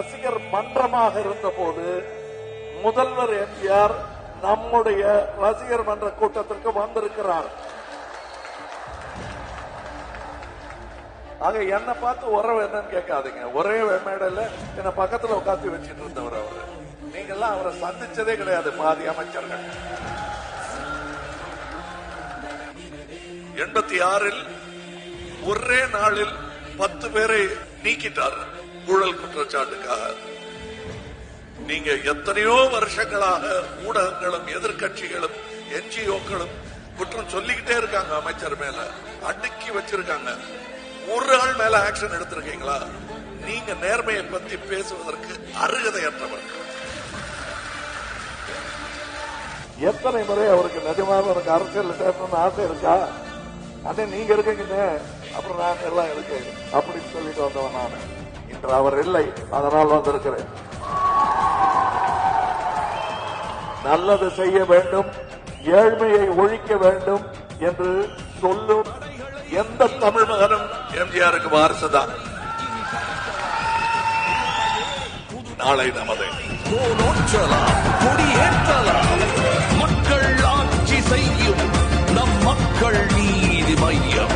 ரசிகர் மன்றமாக இருந்தபோது முதல்வர் எம்ஜிஆர் நம்முடைய ரசிகர் மன்ற கூட்டத்திற்கு வந்திருக்கிறார். ஆக என்னை பார்த்து உறவு என்னன்னு கேட்காதீங்க. ஒரே மேடையில என்ன பக்கத்துல உட்காந்து வச்சிட்டு இருந்தவர் அவரு. நீங்க எல்லாம் அவரை சந்திச்சதே கிடையாது பாதி அமைச்சர்கள். எண்பத்தி ஆறில் ஒரே நாளில் பத்து பேரை நீக்கிட்டார். ஊழல் குற்றச்சாட்டுக்காக. நீங்க எத்தனையோ வருஷங்களாக ஊடகங்களும் எதிர்க்கட்சிகளும் என்ஜிஓக்களும் குற்றம் சொல்லிக்கிட்டே இருக்காங்க அமைச்சர் மேல. அடுக்கி வச்சிருக்காங்க. ஒரு ஆள் மேல ஆக்ஷன் எடுத்திருக்கீங்களா? நீங்க நேர்மையை பத்தி பேசுவதற்கு அருகதையற்றவர். எத்தனை முறை அவருக்கு நிஜமாக அவருக்கு அரசியல் சேர்க்கணும்னு ஆசை இருக்கா? அதே நீங்க இருக்கீங்க. அப்புறம் நான் எல்லாம் இருக்கு அப்படின்னு சொல்லிட்டு வந்தவன் நான். இன்று அவர் இல்லை அதனால் வந்திருக்கிறேன். நல்லது செய்ய வேண்டும் ஏழ்மையை ஒழிக்க வேண்டும் என்று சொல்லும் எந்த தமிழ் மகனும் எம்ஜிஆருக்கு வாரிசுதான் நாளை நமது கொடியேற்றலாம் மக்கள் ஆட்சி செய்யும் நம் மக்கள் நீதி மையம்.